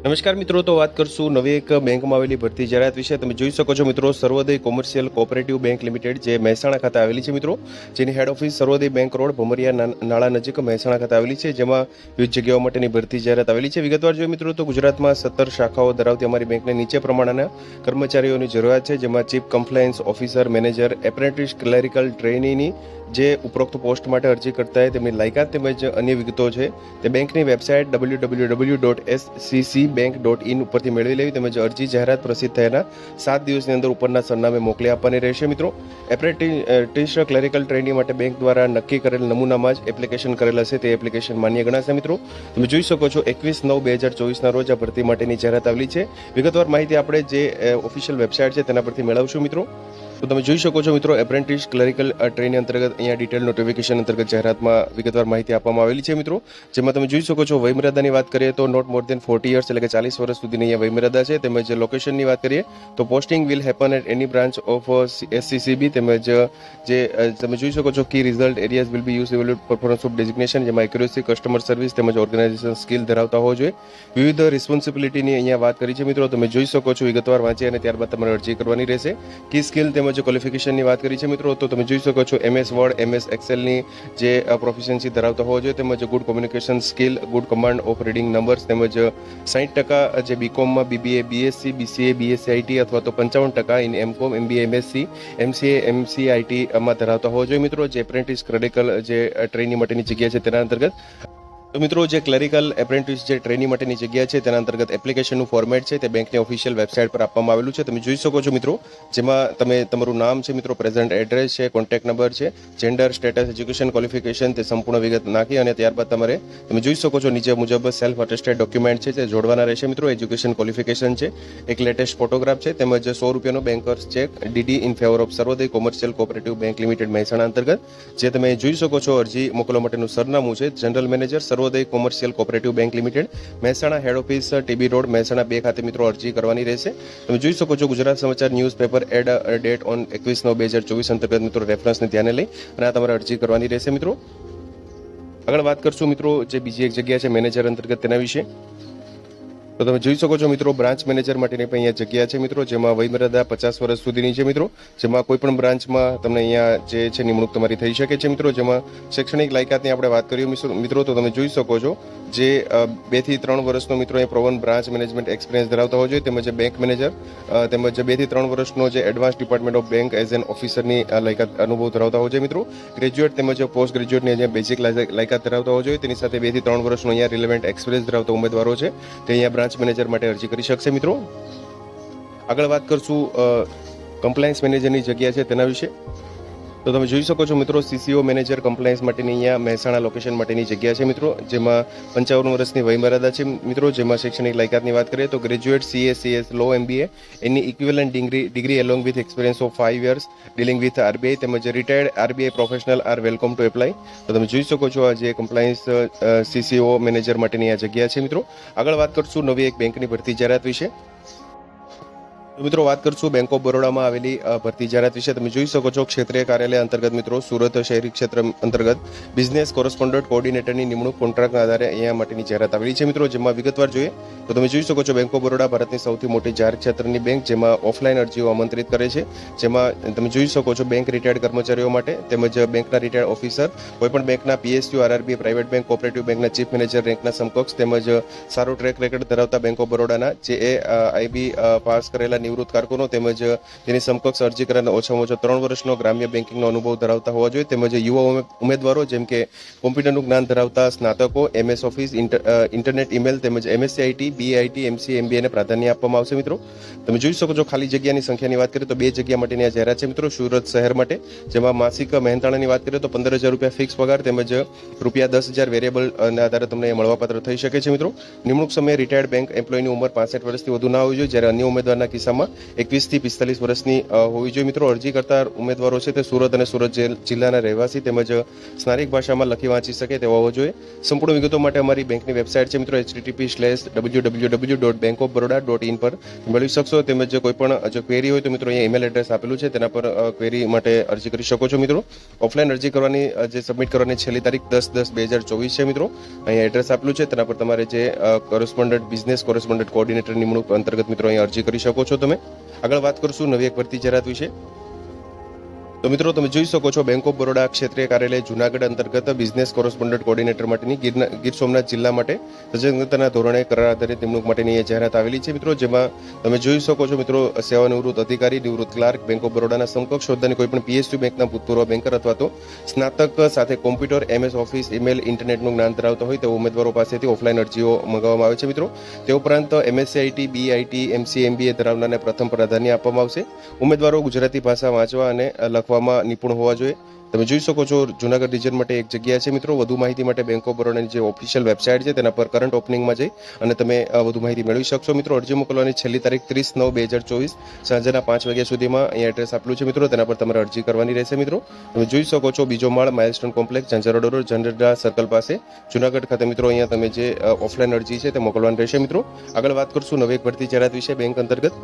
નમસ્કાર મિત્રો, તો વાત કરશું નવી એક બેંકમાં આવેલી ભરતી જાહેરાત વિશે. તમે જોઈ શકો છો મિત્રો, Sarvodaya commercial cooperative bank limited જે મહેસાણા ખાતે આવેલી છે મિત્રો, જેની head office Sarvodaya bank road, Bhamariya Nala નજીક મહેસાણા ખાતે આવેલી છે, જેમાં વિવિધ જગ્યાઓ માટેની ભરતી જાહેરાત આવેલી છે. વિગતવાર જોઈએ મિત્રો, તો ગુજરાતમાં સત્તર શાખાઓ ધરાવતી અમારી બેંકને નીચે પ્રમાણેના કર્મચારીઓની જરૂરિયાત છે, જેમાં chief compliance officer, manager, apprentice, clerical ટ્રેનીની જે ઉપરોક્ત પોસ્ટ માટે અરજી કરતા તેમની લાયકાત તેમજ અન્ય વિગતો છે, તે બેંકની website W W W dot SCC bank dot in ઉપરથી મેળવી લેવી તેમજ અરજી જાહેરાત પ્રસિદ્ધ થયાના સાત દિવસની અંદર ઉપરના સરનામે મોકલી આપવાની રહેશે. મિત્રો એપ્રેન્ટિસ ક્લેરિકલ ટ્રેનિંગ માટે બેંક દ્વારા નક્કી કરેલ નમૂનામાં જ એપ્લિકેશન કરેલ હશે, તે એપ્લિકેશન માન્ય ગણાશે. મિત્રો, તમે જોઈ શકો છો એકવીસ નવ બે હજાર ચોવીસના રોજ આ ભરતી માટેની જાહેરાત આવેલી છે. વિગતવાર માહિતી આપણે જે ઓફિશિયલ વેબસાઇટ છે તેના પરથી મેળવશું. મિત્રો તો તમે જોઈ શકો છો મિત્રો એપ્રેન્ટિસ ક્લરિકલ ટ્રેનિંગ અંતર્ગત અહીંયા ડિટેલ નોટિફિકેશન અંતર્ગત જાહેરાતમાં વિગતવાર માહિતી આપવામાં આવેલી છે મિત્રો. જેમાં તમે જોઈ શકો છો વયમર્યાદાની વાત કરીએ તો not more than forty years એટલે કે ચાલીસ વર્ષ સુધીની અહીંયા વયમર્યાદા છે. તેમજ લોકેશનની વાત કરીએ તો posting will happen at any branch of SCCB તેમજ જે અ, તમે જોઈ શકો છો key result areas will be use evaluated performance of designation જેમાં એક્યુરેસી કસ્ટમર સર્વિસ તેમજ ઓર્ગેનાઇઝેશન સ્કિલ ધરાવતા હોવો જોઈએ. વિવિધ રિસ્પોન્સિબિલિટીની અહીંયા વાત કરી છે મિત્રો. તમે જોઈ શકો છો વિગતવાર વાંચી અને ત્યારબાદ તમારે અરજી કરવાની રહેશે. કી સ્કિલ તેમજ ક્વોલિફિકેશનની વાત કરી છે મિત્રો, તો તમે જોઈ શકો છો એમએસ વર્ડ એમએસ એક્સેલની જે પ્રોફિશિયન્સી ધરાવતા હોવા જોઈએ, તેમજ good communication skill good command of reading numbers તેમજ સાઠ ટકા જે બીકોમમાં BBA BSc BCA BSc IT અથવા તો પંચાવન ટકા in MCom MBA MSc MCA એમસીઆઈટીમાં ધરાવતા હોવો જોઈએ મિત્રો. જે એપ્રેન્ટિસ ક્રેડિકલ જે ટ્રેનિંગ માટેની જગ્યા છે તેના અંતર્ગત. મિત્રો, જે ક્લેરિકલ એપ્રેન્ટિસ જે ટ્રેનિંગ માટેની જગ્યા છે, તેના અંતર્ગત એપ્લિકેશનનું ફોર્મેટ છે, તે બેંકની ઓફિશિયલ વેબસાઇટ પર આપવામાં આવેલું છે. તમે જોઈ શકો છો મિત્રો, જેમાં તમે, તમારું નામ છે મિત્રો પ્રેઝન્ટ એડ્રેસ છે કોન્ટેક્ટ નંબર છે જેન્ડર સ્ટેટસ એજ્યુકેશન ક્વોલિફિકેશન તે સંપૂર્ણ વિગત નાખી અને ત્યારબાદ તમારે, તમે જોઈ શકો છો નીચે મુજબ સેલ્ફ અટેસ્ટેડ ડોક્યુમેન્ટ છે, તે જોડવાના રહેશે મિત્રો. એજ્યુકેશન ક્વોલિફિકેશન છે, એક લેટેસ્ટ ફોટોગ્રાફ છે, તેમજ સો રૂપિયાનો bankers cheque DD in favour of Sarvodaya commercial cooperative bank limited Mehsana અંતર્ગત, જે તમે જોઈ શકો છો, અરજી મોકલવા માટેનું સરનામું છે general manager Sarvodaya commercial cooperative bank limited Mehsana head office, TB road, Mehsana બે ખાતે મિત્રો અરજી કરવાની રહેશે. તમે જોઈ શકો છો Gujarat Samachar newspaper ad date on એકવીસ નવ બે હજાર ચોવીસ અંતર્ગત મિત્રો રેફરન્સને ધ્યાને લઈ અને આ તમારે અરજી કરવાની રહેશે મિત્રો. આગળ વાત કરશું મિત્રો જે બીજી એક જગ્યા છે મેનેજર અંતર્ગત તેના વિશે. તો તમે જોઈ શકો છો મિત્રો બ્રાન્ચ મેનેજર માટેની પણ અહીંયા જગ્યા છે મિત્રો, જેમાં વયમર્યાદા પચાસ વર્ષ સુધીની છે મિત્રો, જેમાં કોઈ પણ બ્રાન્ચમાં તમને અહીંયા જે છે નિમણૂક તમારી થઈ શકે છે મિત્રો, જેમાં શૈક્ષણિક લાયકાતની આપણે વાત કરીએ મિત્રો- તો તમે જોઈ શકો છો જે બેથી ત્રણ વર્ષનો મિત્રો a proven branch management experience ધરાવતા હોય જોઈએ, તેમજ બેંક મેનેજર તેમજ બેથી ત્રણ વર્ષનો જે advance department of bank as an ઓફિસરની લાયકાત અનુભવ ધરાવતા હોય છે મિત્રો ગ્રેજ્યુએટ તેમજ પોસ્ટ ગ્રેજ્યુએટની જે બેઝિક લાયકાત ધરાવતા હોય જોઈએ, તેની સાથે બેથી ત્રણ વર્ષનો અહીંયા રિલેવન્ટ એક્સપિરિયન્સ ધરાવતા ઉમેદવારો છે, તે અહીંયા બ્રાન્ચ મેનેજર માટે અરજી કરી શકશે મિત્રો? આગળ વાત કરશું કમ્પ્લાયન્સ મેનેજરની જગ્યા છે તેના વિશે. તો તમે જોઈ શકો છો મિત્રો સીસીઓ મેનેજર કમ્પ્લાયન્સ માટેની અહીંયા મહેસાણા લોકેશન માટેની જગ્યા છે મિત્રો, જેમાં પંચાવન વર્ષની વયમર્યાદા છે મિત્રો, જેમાં શૈક્ષણિક લાયકાતની વાત કરીએ તો graduate CA CS law MBA any equivalent degree degree along with experience of five years dealing with RBI તેમજ retired RBI professional are welcome to apply તો તમે જોઈ શકો છો આ જે કમ્પ્લાયન્સ સીસીઓ મેનેજર માટેની આ જગ્યા છે મિત્રો. આગળ વાત કરશું નવી એક બેંકની ભરતી જાહેરાત વિશે. મિત્રો, વાત કરશું બેંક ઓફ બરોડામાં આવેલી ભરતી જાહેરાત વિશે. તમે જોઈ શકો છો, ક્ષેત્રીય કાર્યાલય અંતર્ગત મિત્રો, સુરત શહેરી ક્ષેત્ર અંતર્ગત બિઝનેસ કોરસ્પોન્ડન્ટ કોઓર્ડિનેટરની નિમણૂક કોન્ટ્રાક્ટના આધારે અહીંયા માટેની જાહેરાત આવેલી છે. મિત્રો, જેમાં વિગતવાર જોઈએ, તો તમે જોઈ શકો છો બેંક ઓફ બરોડા ભારતની સૌથી મોટી જાહેર ક્ષેત્રની બેંક જેમાં ઓફલાઈન અરજીઓ આમંત્રિત કરે છે. જેમાં તમે જોઈ શકો છો બેંક રિટાયર્ડ કર્મચારીઓ માટે તેમજ બેંકના રિટાયર્ડ ઓફિસર કોઈપણ બેંકના PSU RRB private bank cooperative બેંકના ચીફ મેનેજર રેન્કના સમકક્ષ તેમજ સારો ટ્રેક રેકર્ડ ધરાવતા બેંક ઓફ બરોડાના જે આઈબી પાસ કરેલા નિવૃત્ત કારકુનો તેમજ તેની સમકક્ષ અરજી કરેલા ઓછામાં ઓછો ત્રણ વર્ષનો ગ્રામ્ય બેન્કિંગનો અનુભવ ધરાવતા હોવા જોઈએ. તેમજ યુવા ઉમેદવારો જેમ કે કોમ્પ્યુટરનું જ્ઞાન ધરાવતા સ્નાતકો, MS office, inter- internet email તેમજ એમએસસી આઈટી બીઆઈટી એમસી એમબીએને પ્રાધાન્ય આપવામાં આવશે મિત્રો. તમે જોઈ શકો છો ખાલી જગ્યાની સંખ્યાની વાત કરીએ તો બે જગ્યા માટેની આ જાહેરાત છે મિત્રો. સુરત શહેર માટે, જેમાં માસિક મહેનતાણાની વાત કરીએ તો પંદર હજાર રૂપિયા ફિક્સ પગાર તેમજ રૂપિયા દસ હજાર વેરિયેબલ આધારે તમને મળવાપાત્ર થઈ શકે છે મિત્રો. નિમણૂક સમયે રિટાયર્ડ બેંક એમ્પ્લોયની ઉંમર પાસઠ વર્ષથી વધુ ના હોવી જોઈએ. જ્યારે અન્ય ઉમેદવારના કિસ્સામાં એકવીસથી પિસ્તાલીસ વર્ષની હોવી જોઈએ. મિત્રો, અરજી કરતા ઉમેદવારો છે તે સુરત અને સુરત જેલ- જિલ્લાના રહેવાસી તેમજ સ્થાનિક ભાષામાં લખી વાંચી શકે તેવા હોવા જોઈએ. સંપૂર્ણ વિગતો માટે અમારી બેંકની વેબસાઇટ છે. મિત્રો HTTP slash W W W dot bank of Baroda dot in પર મેળવી શકશો. તેમજ કોઈ પણ જો ક્વેરી હોય તો મિત્રો અહીંયા ઈમેલ એડ્રેસ આપેલું છે. તેના પર ક્વેરી માટે અરજી કરી શકો છો મિત્રો. ઓફલાઈન અરજી કરવાની જે સબમિટ કરવાની છેલ્લી તારીખ દસ દસ બે હજાર ચોવીસ છે મિત્રો. અહીંયા એડ્રેસ આપેલું છે. તેના પર તમારે જે કોરેસ્પોન્ડન્ટ બિઝનેસ કોરેસ્પોન્ડન્ટ કોઓર્ડિનેટર નિમણૂક અંતર્ગત મિત્રો અહીંયા અરજી કરી શકો છો. તમે? આગળ વાત કરશું નવી એક ભરતી જાહેરાત વિશે તો મિત્રો, તમે જોઈ શકો છો બેંક ઓફ બરોડા ક્ષેત્રીય કાર્યાલય જુનાગઢ અંતર્ગત બિઝનેસ કોરોસ્પોન્ડન્ટ કોર્ડિનેટર માટેની ગીર સોમનાથ જિલ્લા માટે સજ્જનતાના ધોરણે કરાર આધારિત નિમણૂક માટેની જાહેરાત આવેલી છે. મિત્રો, જેમાં તમે જોઈ શકો છો મિત્રો, સેવાનિવૃત્ત અધિકારી, નિવૃત્ત ક્લાર્ક બેંક ઓફ બરોડાના સમકક્ષ હોદ્દાની કોઈ પણ પીએસયુ બેંકના ભૂતપૂર્વ બેન્કર અથવા તો સ્નાતક સાથે કોમ્પ્યુટર એમએસ ઓફિસ ઈમેલ ઇન્ટરનેટનું જ્ઞાન ધરાવતા હોય તેવા ઉમેદવારો પાસેથી ઓફલાઈન અરજીઓ મંગાવવામાં આવે છે. મિત્રો, તે ઉપરાંત એમએસસીઆઈટી બીઆઈટી એમસી એમબીએ ધરાવનારને પ્રથમ પ્રાધાન્ય આપવામાં આવશે. ઉમેદવારો ગુજરાતી ભાષા વાંચવા અને લખવામાં નિપુણ હોવા જોઈએ. તમે જોઈ શકો છો, જુનાગઢ રિજન માટે એક જગ્યા છે મિત્રો. વધુ માહિતી માટે બેંક ઓફ બરોડાની જે ઓફિશિયલ વેબસાઇટ છે, તેના પર કરંટ ઓપનિંગમાં જઈ અને તમે વધુ માહિતી મેળવી શકશો. મિત્રો, અરજી મોકલવાની છેલ્લી તારીખ ત્રીસ નવ બે હજાર ચોવીસ સાંજના પાંચ વાગ્યા સુધીમાં અહીંયા એડ્રેસ આપેલું છે મિત્રો. તેના પર તમારે અરજી કરવાની રહેશે મિત્રો. તમે જોઈ શકો છો, બીજો માળ માઇલસ્ટોન કોમ્પ્લેક્સ ઝંઝારોડ રોડ જનરડા સર્કલ પાસે. જુનાગઢ ખાતે મિત્રો, અહીંયા તમે જે ઓફલાઈન અરજી છે, તે મોકલવાની રહેશે મિત્રો. આગળ વાત કરશું નવી એક ભરતી જાહેરાત વિશે બેંક અંતર્ગત.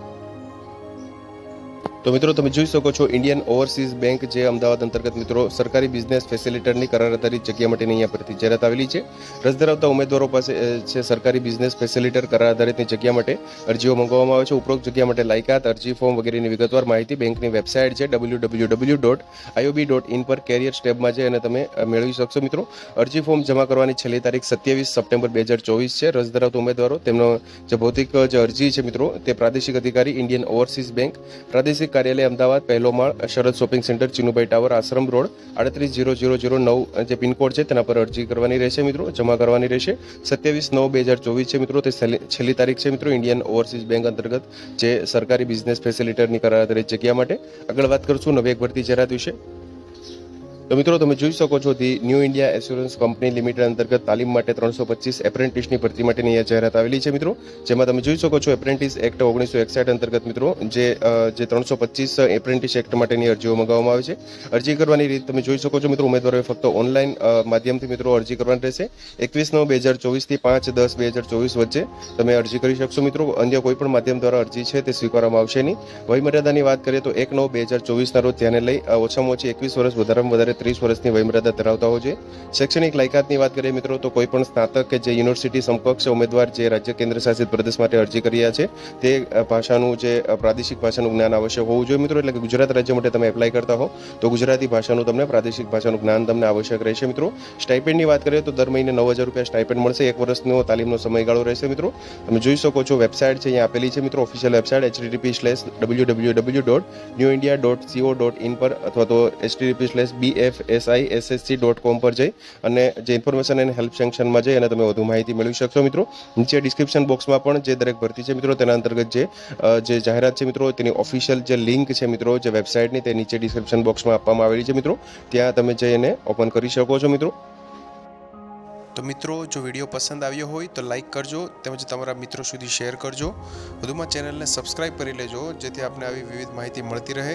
તો મિત્રો તમે જોઈ શકો છો ઇન્ડિયન ઓવરસીઝ બેંક જે અમદાવાદ અંતર્ગત મિત્રો સરકારી બિઝનેસ ફેસિલિટરની કરાર આધારિત જગ્યા માટેની અહીંયા પરથી જાહેરાત આવેલી છે. રસ ધરાવતા ઉમેદવારો પાસે છે સરકારી બિઝનેસ ફેસિલિટર કરાર આધારિતની જગ્યા માટે અરજીઓ મંગાવવામાં આવે છે. ઉપરોક્ત જગ્યા માટે લાયકાત, અરજી ફોર્મ વગેરેની વિગતવાર માહિતી બેંકની વેબસાઇટ છે W W W dot IOB dot in પર કેરિયર સ્ટેપમાં છે અને તમે મેળવી શકશો મિત્રો. અરજી ફોર્મ જમા કરવાની છેલ્લી તારીખ સત્યાવીસ સપ્ટેમ્બર બે હજાર ચોવીસ છે. રસ ધરાવતા ઉમેદવારો, તેમનો જે ભૌતિક જે અરજી છે મિત્રો, તે પ્રાદેશિક અધિકારી ઇન્ડિયન ઓવરસીઝ બેંક પ્રાદેશિક કાર્યાલય અમદાવાદ પહેલો માળ Sharad shopping centre, Chinubhai tower, Ashram road, આડત્રીસ જીરો જીરો જીરો નવ જે પિનકોડ છે, તેના પર અરજી કરવાની રહેશે મિત્રો, જમા કરવાની રહેશે. સત્યાવીસ નવ બે હજાર ચોવીસ છે મિત્રો, તે છેલ્લી તારીખ છે મિત્રો, ઇન્ડિયન ઓવરસીઝ બેંક અંતર્ગત, જે સરકારી બિઝનેસ ફેસિલિટરની કરાર જગ્યા માટે. આગળ વાત કરશું નવી એક ભરતી જાહેરાત વિશે. તો મિત્રો, તમે જોઈ શકો છો the new India assurance company limited અંતર્ગત તાલીમ માટે ત્રણસો પચીસ એપ્રેન્ટિસની ભરતી માટેની અહીંયા જાહેરાત આવેલી છે, મિત્રો. જેમાં તમે જોઈ શકો છો એપ્રેન્ટિસ એક્ટ ઓગણીસો એકસાઠ અંતર્ગત, મિત્રો, જે જે ત્રણસો પચીસ એપ્રેન્ટિસ એક્ટ માટેની અરજીઓ મંગાવવામાં આવે છે. અરજી કરવાની રીત તમે જોઈ શકો છો, મિત્રો, ઉમેદવારોએ ફક્ત ઓનલાઈન માધ્યમથી, મિત્રો, અરજી કરવાની રહેશે. એકવીસ નવ બે હજાર ચોવીસથી પાંચ દસ બે હજાર ચોવીસ વચ્ચે તમે અરજી કરી શકશો, મિત્રો. અન્ય કોઈ પણ માધ્યમ દ્વારા અરજી છે તે સ્વીકારવામાં આવશે નહીં. વયમર્યાદાની વાત કરીએ તો એક નવ બે હજાર ચોવીસના રોજ ધ્યાને લઈ ઓછામાં ઓછી એકવીસ વર્ષ વધારેમાં વધારે ત્રીસ વર્ષની વયમર્યાદા ધરાવતા હોય છે. શૈક્ષણિક લાયકાતની વાત કરીએ મિત્રો, તો કોઈ પણ સ્નાતક કે જે યુનિવર્સિટી સમકક્ષ ઉમેદવાર જે રાજ્ય કેન્દ્ર શાસિત પ્રદેશ માટે અરજી કરી રહ્યા છે, તે ભાષાનું જે પ્રાદેશિક ભાષાનું જ્ઞાન આવશ્યક હોવું જોઈએ મિત્રો, એટલે કે ગુજરાત રાજ્ય માટે તમે એપ્લાય કરતા હો, તો ગુજરાતી ભાષાનું તમને, પ્રાદેશિક ભાષાનું જ્ઞાન તમને આવશ્યક રહેશે મિત્રો. સ્ટાઇપેન્ડની વાત કરીએ તો દર મહિને નવ હજાર રૂપિયા સ્ટાઇપેન્ડ મળશે, એક વર્ષનો તાલીમનો સમયગાળો રહેશે મિત્રો. તમે જોઈ શકો છો વેબસાઇટ છે, અહીંયા આપેલી છે મિત્રો official website HTTP slash W W W dot new India dot CO dot in પર, અથવા તો HTTP slash B F SI SSC dot com પર જઈ અને જે ઇન્ફોર્મેશન એને હેલ્પ સેન્શનમાં જઈ અને તમે વધુ માહિતી મેળવી શકશો મિત્રો. નીચે ડિસ્ક્રિપ્શન બોક્સમાં પણ જે દરેક ભરતી છે મિત્રો, તેના અંતર્ગત જે જે જાહેરાત છે મિત્રો, તેની ઓફિશિયલ જે લિંક છે મિત્રો, જે વેબસાઇટની તે નીચે ડિસ્ક્રિપ્શન બોક્સમાં આપવામાં આવેલી છે મિત્રો. ત્યાં તમે જઈને ઓપન કરી શકો છો મિત્રો. તો મિત્રો, જો વીડિયો પસંદ આવ્યો હોય તો લાઇક કરજો, તેમજ તમારા મિત્રો સુધી શેર કરજો. વધુમાં ચેનલને સબસ્ક્રાઇબ કરી લેજો, જેથી આપને આવી વિવિધ માહિતી મળતી રહે.